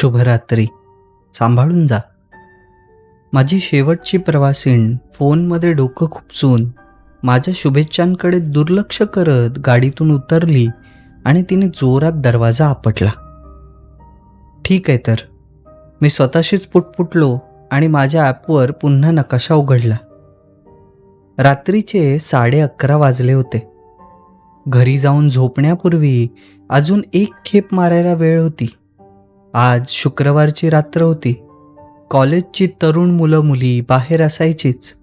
शुभरात्री सांभाळून जा. माझी शेवटची प्रवासीण फोनमध्ये डोकं खुपसून माझ्या शुभेच्छांकडे दुर्लक्ष करत गाडीतून उतरली आणि तिने जोरात दरवाजा आपटला. ठीक आहे तर. मी स्वतःशीच पुटपुटलो आणि माझ्या ॲपवर पुन्हा नकाशा उघडला. रात्रीचे साडे अकरा वाजले होते. घरी जाऊन झोपण्यापूर्वी अजून एक खेप मारायला वेळ होती. आज शुक्रवारची रात्र होती. कॉलेजची तरुण मुलं मुली बाहेर असायचीच.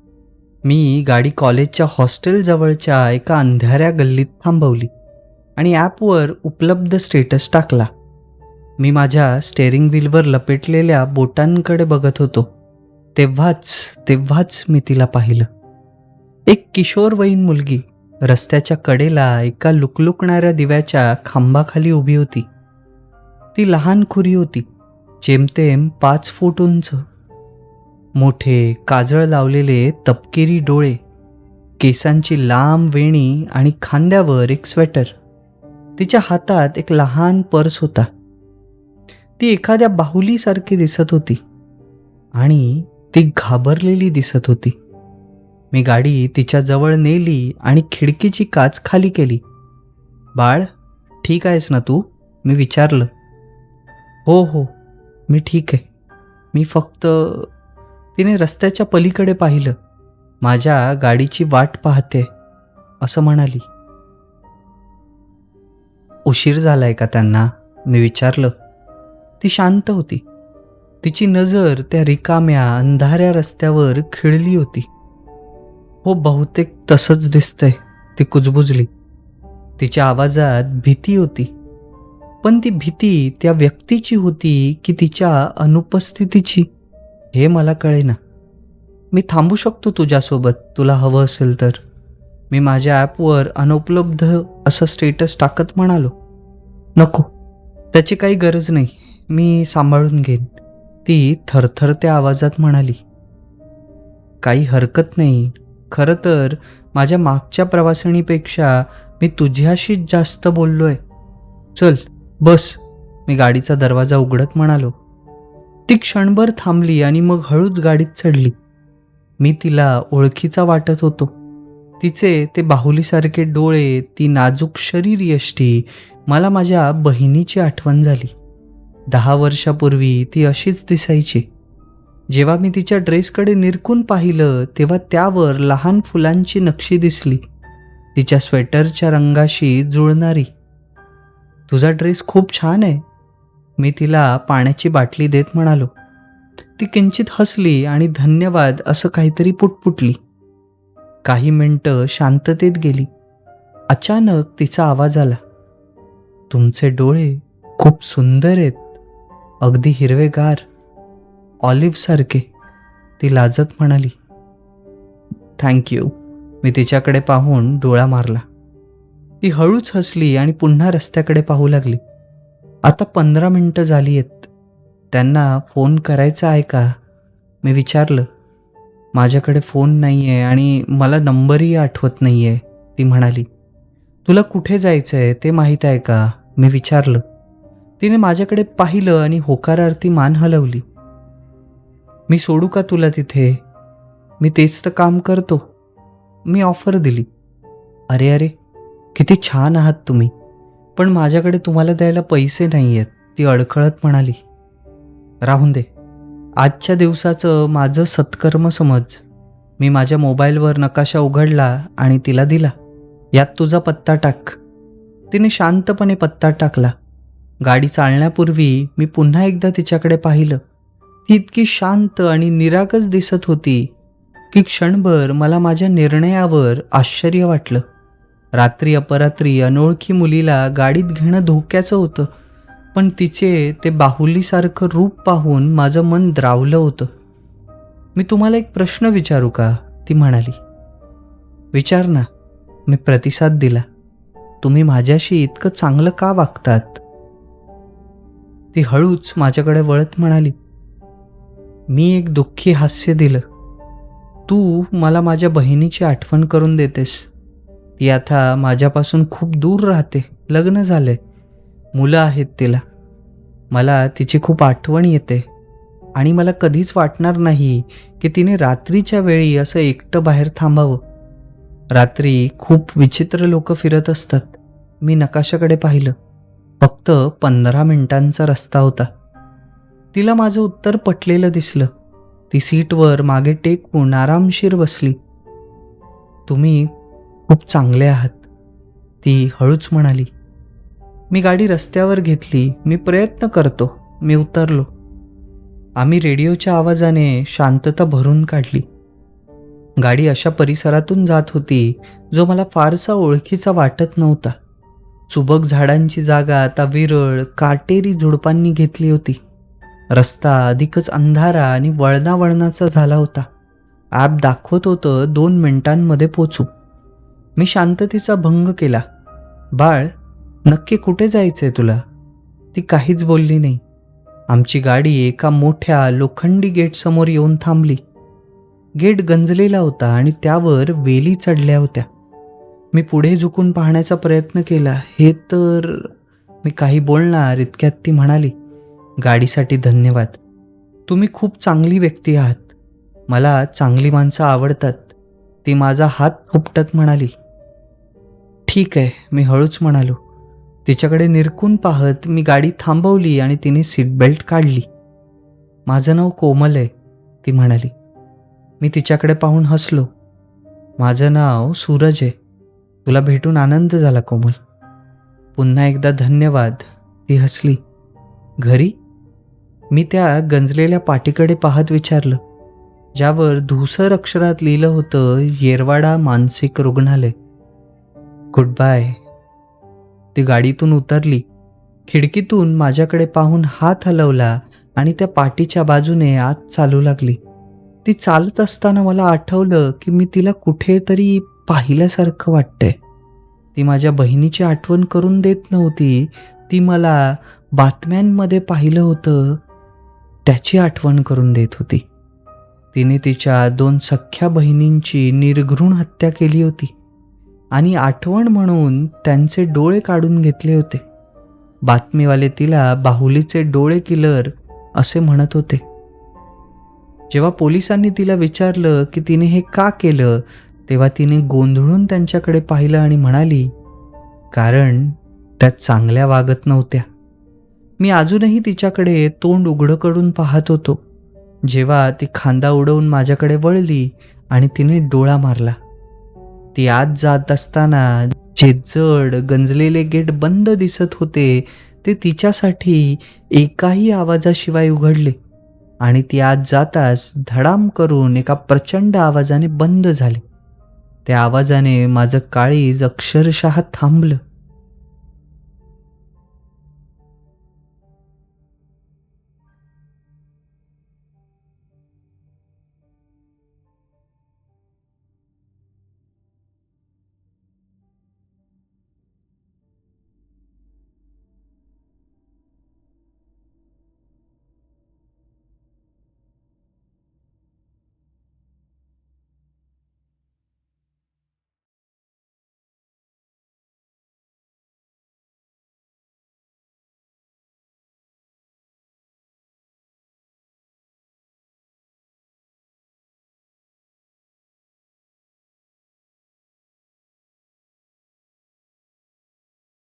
मी गाडी कॉलेजच्या हॉस्टेलजवळच्या एका अंधाऱ्या गल्लीत थांबवली आणि ॲपवर उपलब्ध स्टेटस टाकला. मी माझ्या स्टेअरिंग व्हीलवर लपेटलेल्या बोटांकडे बघत होतो. तेव्हाच तेव्हाच मी तिला पाहिलं. एक किशोरवयीन मुलगी रस्त्याच्या कडेला एका लुकलुकणाऱ्या दिव्याच्या खांबाखाली उभी होती. ती लहान खुरी होती. जेमतेम पाच फूट उंच. मोठे काजळ लावलेले तपकिरी डोळे. केसांची लांब वेणी आणि खांद्यावर एक स्वेटर. तिच्या हातात एक लहान पर्स होता. ती एखाद्या बाहुलीसारखी दिसत होती. आणि ती घाबरलेली दिसत होती. मी गाडी तिच्या जवळ नेली आणि खिडकीची काच खाली केली. बाळ ठीक आहेस ना तू मी विचारलं. हो हो. मी ठीक आहे. मी फक्त तिने रस्त्याच्या पलीकडे पाहिलं. माझ्या गाडीची वाट पाहते असं म्हणाली. उशीर झालाय का त्यांना? मी विचारलं. ती शांत होती. तिची नजर त्या रिकाम्या अंधाऱ्या रस्त्यावर खिळली होती. हो बहुतेक तसंच दिसतंय ती कुजबुजली. तिच्या आवाजात भीती होती. पण ती भीती त्या व्यक्तीची होती की तिच्या अनुपस्थितीची. हे मला कळेना. मी थांबू शकतो तुझ्यासोबत. तुला हवं असेल तर. मी माझ्या ॲपवर अनुपलब्ध असं स्टेटस टाकत म्हणालो. नको. त्याची काही गरज नाही. मी सांभाळून घेईन. ती थरथरत्या आवाजात म्हणाली. काही हरकत नाही. खरं तर माझ्या मागच्या प्रवासिणीपेक्षा मी तुझ्याशीच जास्त बोललो आहे चल. बस मी गाडीचा दरवाजा उघडत म्हणालो. ती क्षणभर थांबली आणि मग हळूच गाडीत चढली. मी तिला ओळखीचा वाटत होतो. तिचे ते बाहुलीसारखे डोळे ती नाजूक शरीर यष्टी मला माझ्या बहिणीची आठवण झाली. दहा वर्षापूर्वी ती अशीच दिसायची. जेव्हा मी तिच्या ड्रेसकडे निरकून पाहिलं तेव्हा त्यावर लहान फुलांची नक्षी दिसली. तिच्या स्वेटरच्या रंगाशी जुळणारी. तुझा ड्रेस खूप छान आहे. मी तिला पाण्याची बाटली देत म्हणालो. ती किंचित हसली आणि धन्यवाद असं काहीतरी पुटपुटली. काही मिनटं शांततेत गेली. अचानक तिचा आवाज आला. तुमचे डोळे खूप सुंदर आहेत. अगदी हिरवेगार. ऑलिव्हसारखे ती लाजत म्हणाली. थँक्यू मी तिच्याकडे पाहून डोळा मारला. ती हळूच हसली आणि पुन्हा रस्त्याकडे पाहू लागली. आता पंधरा मिनटं झाली आहेत. त्यांना फोन करायचा आहे का? मी विचारलं. माझ्याकडे फोन नाही आहे आणि मला नंबरही आठवत नाही आहे ती म्हणाली. तुला कुठे जायचं आहे ते माहीत आहे का? मी विचारलं. तिने माझ्याकडे पाहिलं आणि होकारार्थी मान हलवली. मी सोडू का तुला तिथे? मी तेच तर काम करतो. मी ऑफर दिली. अरे अरे किती छान आहात तुम्ही. पण माझ्याकडे तुम्हाला द्यायला पैसे नाही आहेत ती अडखळत म्हणाली. राहून दे. आजच्या दिवसाचं माझं सत्कर्म समज. मी माझ्या मोबाईलवर नकाशा उघडला आणि तिला दिला. यात तुझा पत्ता टाक. तिने शांतपणे पत्ता टाकला. गाडी चालण्यापूर्वी मी पुन्हा एकदा तिच्याकडे पाहिलं. ती इतकी शांत आणि निरागस दिसत होती की क्षणभर मला माझ्या निर्णयावर आश्चर्य वाटलं. रात्री अपरात्री अनोळखी मुलीला गाडीत घेणं धोक्याचं होतं. पण तिचे ते बाहुलीसारखं रूप पाहून माझं मन द्रावलं होतं. मी तुम्हाला एक प्रश्न विचारू का? ती म्हणाली. विचार ना मी प्रतिसाद दिला. तुम्ही माझ्याशी इतकं चांगलं का वागतात? ती हळूच माझ्याकडे वळत म्हणाली. मी एक दुःखी हास्य दिलं. तू मला माझ्या बहिणीची आठवण करून देतेस. ती आता माझ्यापासून खूप दूर राहते. लग्न झाले. मुलं आहेत तिला. मला तिची खूप आठवण येते. आणि मला कधीच वाटणार नाही की तिने रात्रीच्या वेळी असं एकटं बाहेर थांबावं. रात्री खूप विचित्र लोक फिरत असतात. मी नकाशाकडे पाहिलं. फक्त पंधरा मिनिटांचा रस्ता होता. तिला माझं उत्तर पटलेलं दिसलं. ती सीटवर मागे टेकून आरामशीर बसली. तुम्ही खूप चांगले आहात. ती हळूच म्हणाली मी गाडी रस्त्यावर घेतली मी प्रयत्न करतो मी उतरलो. आम्ही रेडिओच्या आवाजाने शांतता भरून काढली. गाडी अशा परिसरातून जात होती जो मला फारसा ओळखीचा वाटत नव्हता. चुबक झाडांची जागा आता विरळ काटेरी झुडपांनी घेतली होती. रस्ता अधिकच अंधारा आणि वळणावळणाचा झाला होता. ॲप दाखवत होतं दोन मिनिटांमध्ये पोचू. मी शांततेचा भंग केला. बाळ नक्की कुठे जायचंय तुला? ती काहीच बोलली नाही. आमची गाडी एका मोठ्या लोखंडी गेटसमोर येऊन थांबली. गेट गंजलेला होता आणि त्यावर वेली चढल्या होत्या. मी पुढे झुकून पाहण्याचा प्रयत्न केला. हे तर मी काही बोलणार इतक्यात ती म्हणाली गाडीसाठी धन्यवाद. तुम्ही खूप चांगली व्यक्ती आहात. मला चांगली माणसं आवडतात. ती माझा हात उपटत म्हणाली. ठीक आहे मी हळूच म्हणालो. तिच्याकडे निरकून पाहत मी गाडी थांबवली आणि तिने सीट बेल्ट काढली. माझं नाव कोमल आहे ती म्हणाली. मी तिच्याकडे पाहून हसलो. माझं नाव सूरज आहे. तुला भेटून आनंद झाला कोमल. पुन्हा एकदा धन्यवाद ती हसली. घरी? मी त्या गंजलेल्या पाटीकडे पाहत विचारलं ज्यावर धुसर अक्षरात लिहिलं होतं येरवाडा मानसिक रुग्णालय. Good bye. ती गाडीतून उतरली. खिडकीतून माझ्याकडे पाहून हात हलवला आणि त्या पाठीच्या बाजूने आत चालू लागली. ती चालत असताना मला आठवलं की मी तिला कुठेतरी पाहिल्यासारखं वाटतंय. ती माझ्या बहिणीची आठवण करून देत नव्हती. ती मला बातम्यांमध्ये पाहिलं होतं. त्याची आठवण करून देत होती. तिने तिच्या दोन सख्ख्या बहिणींची निर्घृण हत्या केली होती. आणि आठवण म्हणून त्यांचे डोळे काढून घेतले होते. बातमीवाले तिला बाहुलीचे डोळे किलर असे म्हणत होते. जेव्हा पोलिसांनी तिला विचारलं की तिने हे का केलं तेव्हा तिने गोंधळून त्यांच्याकडे पाहिलं आणि म्हणाली कारण त्या चांगल्या वागत नव्हत्या. मी अजूनही तिच्याकडे तोंड उघडं करून पाहत होतो. जेव्हा ती खांदा उडवून माझ्याकडे वळली आणि तिने डोळा मारला. ती आत जात असताना जे जड गंजलेले गेट बंद दिसत होते ते तिच्यासाठी एकाही आवाजाशिवाय उघडले. आणि ती आत जाताच धडाम करून एका प्रचंड आवाजाने बंद झाले. त्या आवाजाने माझं काळीज अक्षरशः थांबलं.